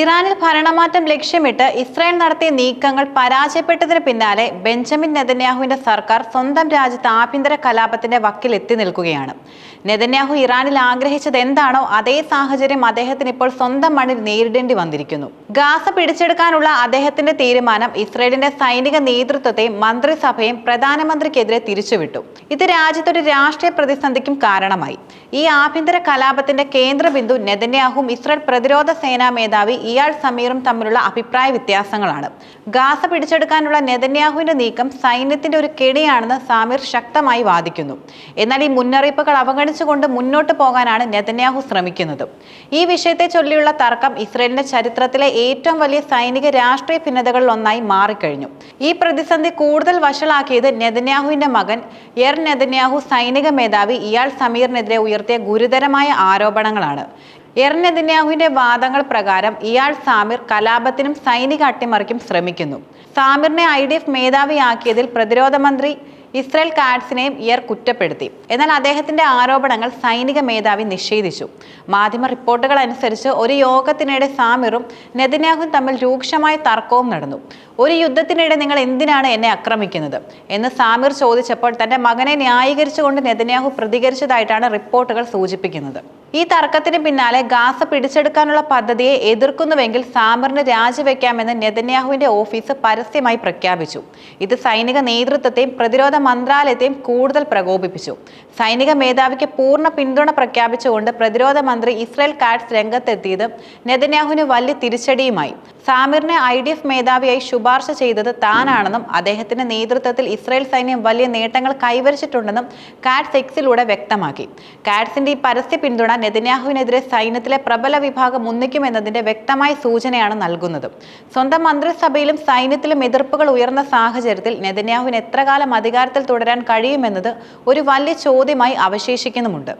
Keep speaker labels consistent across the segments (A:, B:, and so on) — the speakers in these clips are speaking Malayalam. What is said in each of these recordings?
A: ഇറാനിൽ ഭരണമാറ്റം ലക്ഷ്യമിട്ട് ഇസ്രായേൽ നടത്തിയ നീക്കങ്ങൾ പരാജയപ്പെട്ടതിന് പിന്നാലെ ബെഞ്ചമിൻ നെതന്യാഹുവിന്റെ സർക്കാർ സ്വന്തം രാജ്യത്ത് ആഭ്യന്തര കലാപത്തിന്റെ വക്കിൽ എത്തി നിൽക്കുകയാണ്. നെതന്യാഹു ഇറാനിൽ ആഗ്രഹിച്ചത് എന്താണോ അതേ സാഹചര്യം അദ്ദേഹത്തിന് ഇപ്പോൾ സ്വന്തം മണ്ണിൽ നേരിടേണ്ടി വന്നിരിക്കുന്നു. ഗാസ പിടിച്ചെടുക്കാനുള്ള അദ്ദേഹത്തിന്റെ തീരുമാനം ഇസ്രായേലിന്റെ സൈനിക നേതൃത്വത്തെ മന്ത്രിസഭയും പ്രധാനമന്ത്രിക്കെതിരെ തിരിച്ചുവിട്ടു. ഇത് രാജ്യത്തൊരു രാഷ്ട്രീയ പ്രതിസന്ധിക്കും കാരണമായി. ഈ ആഭ്യന്തര കലാപത്തിന്റെ കേന്ദ്രബിന്ദു നെതന്യാഹും ഇസ്രായേൽ പ്രതിരോധ സേനാ മേധാവി ഇയാൾ സമീറും തമ്മിലുള്ള അഭിപ്രായ വ്യത്യാസങ്ങളാണ്. ഗാസ പിടിച്ചെടുക്കാനുള്ള നെതന്യാഹുവിന്റെ നീക്കം സൈന്യത്തിന്റെ ഒരു കെണിയാണെന്ന് സമീർ ശക്തമായി വാദിക്കുന്നു. എന്നാൽ ഈ മുന്നറിയിപ്പുകൾ അവഗണിച്ചുകൊണ്ട് മുന്നോട്ട് പോകാനാണ് നെതന്യാഹു ശ്രമിക്കുന്നത്. ഈ വിഷയത്തെ ചൊല്ലിയുള്ള തർക്കം ഇസ്രയേലിന്റെ ചരിത്രത്തിലെ ഏറ്റവും വലിയ സൈനിക രാഷ്ട്രീയ ഭിന്നതകളിൽ ഒന്നായി മാറിക്കഴിഞ്ഞു. ഈ പ്രതിസന്ധി കൂടുതൽ വഷളാക്കിയത് നെതന്യാഹുവിന്റെ മകൻ എർ നെതന്യാഹു സൈനിക മേധാവി ഇയാൾ സമീറിനെതിരെ ഉയർത്തിയ ഗുരുതരമായ ആരോപണങ്ങളാണ്. എർനെതിന്യാഹുവിന്റെ വാദങ്ങൾ പ്രകാരം ഇയാൾ സാമിർ കലാപത്തിനും സൈനിക അട്ടിമറിക്കും ശ്രമിക്കുന്നു. സാമിറിനെ ഐ ഡി എഫ് മേധാവിയാക്കിയതിൽ പ്രതിരോധ മന്ത്രി ഇസ്രയേൽ കാഡ്സിനെയും ഇയർ കുറ്റപ്പെടുത്തി. എന്നാൽ അദ്ദേഹത്തിന്റെ ആരോപണങ്ങൾ സൈനിക മേധാവി നിഷേധിച്ചു. മാധ്യമ റിപ്പോർട്ടുകൾ അനുസരിച്ച് ഒരു യോഗത്തിനിടെ സാമിറും നെതന്യാഹുവും തമ്മിൽ രൂക്ഷമായ തർക്കവും നടന്നു. ഒരു യുദ്ധത്തിനിടെ നിങ്ങൾ എന്തിനാണ് എന്നെ ആക്രമിക്കുന്നത്? എന്ന് സാമിർ ചോദിച്ചപ്പോൾ തന്റെ മകനെ ന്യായീകരിച്ചുകൊണ്ട് നെതന്യാഹു പ്രതികരിച്ചതായിട്ടാണ് റിപ്പോർട്ടുകൾ സൂചിപ്പിക്കുന്നത്. ഈ തർക്കത്തിന് പിന്നാലെ ഗാസ പിടിച്ചെടുക്കാനുള്ള പദ്ധതിയെ എതിർക്കുന്നുവെങ്കിൽ സാമറിന് രാജിവെക്കാമെന്ന് നെതന്യാഹുവിന്റെ ഓഫീസ് പരസ്യമായി പ്രഖ്യാപിച്ചു. ഇത് സൈനിക നേതൃത്വത്തെയും പ്രതിരോധ മന്ത്രാലയത്തെയും കൂടുതൽ പ്രകോപിപ്പിച്ചു. സൈനിക മേധാവിക്ക് പൂർണ പിന്തുണ പ്രഖ്യാപിച്ചുകൊണ്ട് പ്രതിരോധ മന്ത്രി ഇസ്രായേൽ കാറ്റ്സ് രംഗത്തെത്തിയത് നെതന്യാഹുവിന് വലിയ തിരിച്ചടിയുമായി. സാമിറിനെ ഐ ഡി എഫ് മേധാവിയായി ശുപാർശ ചെയ്തത് താനാണെന്നും അദ്ദേഹത്തിന്റെ നേതൃത്വത്തിൽ ഇസ്രായേൽ സൈന്യം വലിയ നേട്ടങ്ങൾ കൈവരിച്ചിട്ടുണ്ടെന്നും കാറ്റ്സ് എക്സിലൂടെ വ്യക്തമാക്കി. കാറ്റ്സിന്റെ ഈ പരസ്യ പിന്തുണ നെതന്യാഹുവിനെതിരെ സൈന്യത്തിലെ പ്രബല വിഭാഗം ഒന്നിക്കുമെന്നതിന്റെ വ്യക്തമായ സൂചനയാണ് നൽകുന്നത്. സ്വന്തം മന്ത്രിസഭയിലും സൈന്യത്തിലും എതിർപ്പുകൾ ഉയർന്ന സാഹചര്യത്തിൽ നെതന്യാഹുവിന് എത്രകാലം അധികാരത്തിൽ തുടരാൻ കഴിയുമെന്നത് ഒരു വലിയ ചോദ്യമായി അവശേഷിക്കുന്നുമുണ്ട്.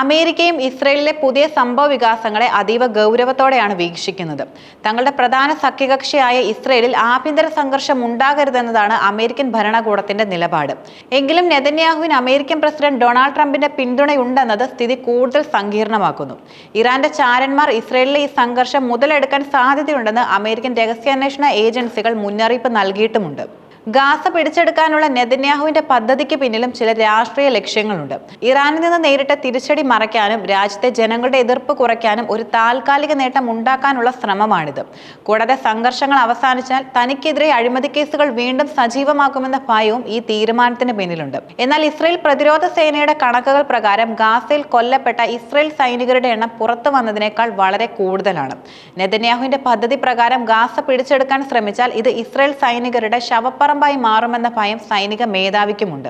A: അമേരിക്കയും ഇസ്രയേലിലെ പുതിയ സംഭവ വികാസങ്ങളെ അതീവ ഗൗരവത്തോടെയാണ് വീക്ഷിക്കുന്നത്. തങ്ങളുടെ പ്രധാന സഖ്യകക്ഷിയായ ഇസ്രയേലിൽ ആഭ്യന്തര സംഘർഷം ഉണ്ടാകരുതെന്നതാണ് അമേരിക്കൻ ഭരണകൂടത്തിന്റെ നിലപാട്. എങ്കിലും നെതന്യാഹുവിന് അമേരിക്കൻ പ്രസിഡന്റ് ഡൊണാൾഡ് ട്രംപിന്റെ പിന്തുണയുണ്ടെന്നത് സ്ഥിതി കൂടുതൽ സങ്കീർണമാക്കുന്നു. ഇറാന്റെ ചാരന്മാർ ഇസ്രയേലിലെ ഈ സംഘർഷം മുതലെടുക്കാൻ സാധ്യതയുണ്ടെന്ന് അമേരിക്കൻ രഹസ്യാന്വേഷണ ഏജൻസികൾ മുന്നറിയിപ്പ് നൽകിയിട്ടുമുണ്ട്. ഗാസ പിടിച്ചെടുക്കാനുള്ള നെതന്യാഹുവിന്റെ പദ്ധതിക്ക് പിന്നിലും ചില രാഷ്ട്രീയ ലക്ഷ്യങ്ങളുണ്ട്. ഇറാനിൽ നിന്ന് നേരിട്ട തിരിച്ചടി മറയ്ക്കാനും രാജ്യത്തെ ജനങ്ങളുടെ എതിർപ്പ് കുറയ്ക്കാനും ഒരു താൽക്കാലിക നേട്ടം ഉണ്ടാക്കാനുള്ള ശ്രമമാണിത്. കൂടാതെ സംഘർഷങ്ങൾ അവസാനിച്ചാൽ തനിക്കെതിരെ അഴിമതി കേസുകൾ വീണ്ടും സജീവമാക്കുമെന്ന ഭയവും ഈ തീരുമാനത്തിന് പിന്നിലുണ്ട്. എന്നാൽ ഇസ്രയേൽ പ്രതിരോധ സേനയുടെ കണക്കുകൾ പ്രകാരം ഗാസയിൽ കൊല്ലപ്പെട്ട ഇസ്രയേൽ സൈനികരുടെ എണ്ണം പുറത്തു വന്നതിനേക്കാൾ വളരെ കൂടുതലാണ്. നെതന്യാഹുവിന്റെ പദ്ധതി പ്രകാരം ഗാസ പിടിച്ചെടുക്കാൻ ശ്രമിച്ചാൽ ഇത് ഇസ്രയേൽ സൈനികരുടെ ശവപ്പറ പറമ്പായി മാറുമെന്ന ഭയം സൈനിക മേധാവിക്കുമുണ്ട്.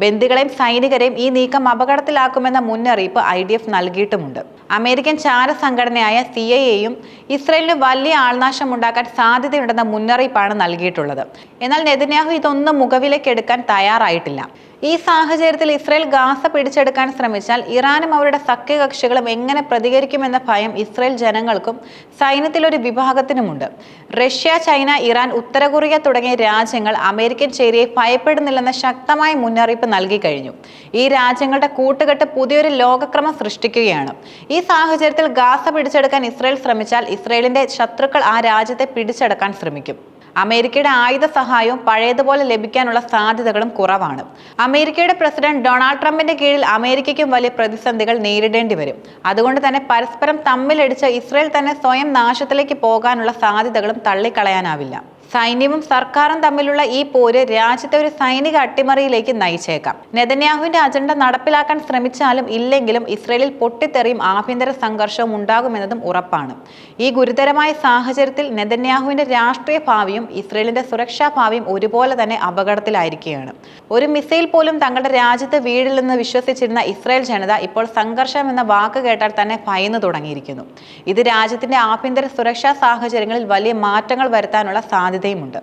A: ബന്ദികളെയും സൈനികരെയും ഈ നീക്കം അപകടത്തിലാക്കുമെന്ന മുന്നറിയിപ്പ് ഐ ഡി എഫ് നൽകിയിട്ടുമുണ്ട്. അമേരിക്കൻ ചാര സംഘടനയായ സി ഐ എയും ഇസ്രയേലിന് വലിയ ആൾനാശം ഉണ്ടാക്കാൻ സാധ്യതയുണ്ടെന്ന മുന്നറിയിപ്പാണ് നൽകിയിട്ടുള്ളത്. എന്നാൽ നെതന്യാഹു ഇതൊന്നും മുഖവിലേക്കെടുക്കാൻ തയ്യാറായിട്ടില്ല. ഈ സാഹചര്യത്തിൽ ഇസ്രയേൽ ഗാസ പിടിച്ചെടുക്കാൻ ശ്രമിച്ചാൽ ഇറാനും അവരുടെ സഖ്യകക്ഷികളും എങ്ങനെ പ്രതികരിക്കുമെന്ന ഭയം ഇസ്രയേൽ ജനങ്ങൾക്കും സൈന്യത്തിലൊരു വിഭാഗത്തിനുമുണ്ട്. റഷ്യ ചൈന ഇറാൻ ഉത്തര കൊറിയ തുടങ്ങിയ രാജ്യങ്ങൾ അമേരിക്കൻ ചേരിയെ ഭയപ്പെടുന്നില്ലെന്ന ശക്തമായ മുന്നറിയിപ്പ് നൽകി കഴിഞ്ഞു. ഈ രാജ്യങ്ങളുടെ കൂട്ടുകെട്ട് പുതിയൊരു ലോകക്രമം സൃഷ്ടിക്കുകയാണ്. ഈ സാഹചര്യത്തിൽ ഗാസ പിടിച്ചെടുക്കാൻ ഇസ്രയേൽ ശ്രമിച്ചാൽ ഇസ്രയേലിന്റെ ശത്രുക്കൾ ആ രാജ്യത്തെ പിടിച്ചെടുക്കാൻ ശ്രമിക്കും. അമേരിക്കയുടെ ആയുധ സഹായവും പഴയതുപോലെ ലഭിക്കാനുള്ള സാധ്യതകളും കുറവാണ്. അമേരിക്കയുടെ പ്രസിഡന്റ് ഡൊണാൾഡ് ട്രംപിന്റെ കീഴിൽ അമേരിക്കയ്ക്കും വലിയ പ്രതിസന്ധികൾ നേരിടേണ്ടി വരും. അതുകൊണ്ട് തന്നെ പരസ്പരം തമ്മിലടിച്ച് ഇസ്രയേൽ തന്നെ സ്വയം നാശത്തിലേക്ക് പോകാനുള്ള സാധ്യതകളും തള്ളിക്കളയാനാവില്ല. സൈന്യവും സർക്കാരും തമ്മിലുള്ള ഈ പോര് രാജ്യത്തെ ഒരു സൈനിക അട്ടിമറിയിലേക്ക് നയിച്ചേക്കാം. നെതന്യാഹുവിന്റെ അജണ്ട നടപ്പിലാക്കാൻ ശ്രമിച്ചാലും ഇല്ലെങ്കിലും ഇസ്രയേലിൽ പൊട്ടിത്തെറിയും ആഭ്യന്തര സംഘർഷവും ഉണ്ടാകുമെന്നതും ഉറപ്പാണ്. ഈ ഗുരുതരമായ സാഹചര്യത്തിൽ നെതന്യാഹുവിന്റെ രാഷ്ട്രീയ ഭാവിയും ഇസ്രയേലിന്റെ സുരക്ഷാ ഭാവിയും ഒരുപോലെ തന്നെ അപകടത്തിലായിരിക്കുകയാണ്. ഒരു മിസൈൽ പോലും തങ്ങളുടെ രാജ്യത്ത് വീഴില്ലെന്ന് വിശ്വസിച്ചിരുന്ന ഇസ്രയേൽ ജനത ഇപ്പോൾ സംഘർഷം എന്ന വാക്ക് കേട്ടാൽ തന്നെ ഭയന്നു തുടങ്ങിയിരിക്കുന്നു. ഇത് രാജ്യത്തിന്റെ ആഭ്യന്തര സുരക്ഷാ സാഹചര്യങ്ങളിൽ വലിയ മാറ്റങ്ങൾ വരുത്താനുള്ള സാധ്യതയുമുണ്ട്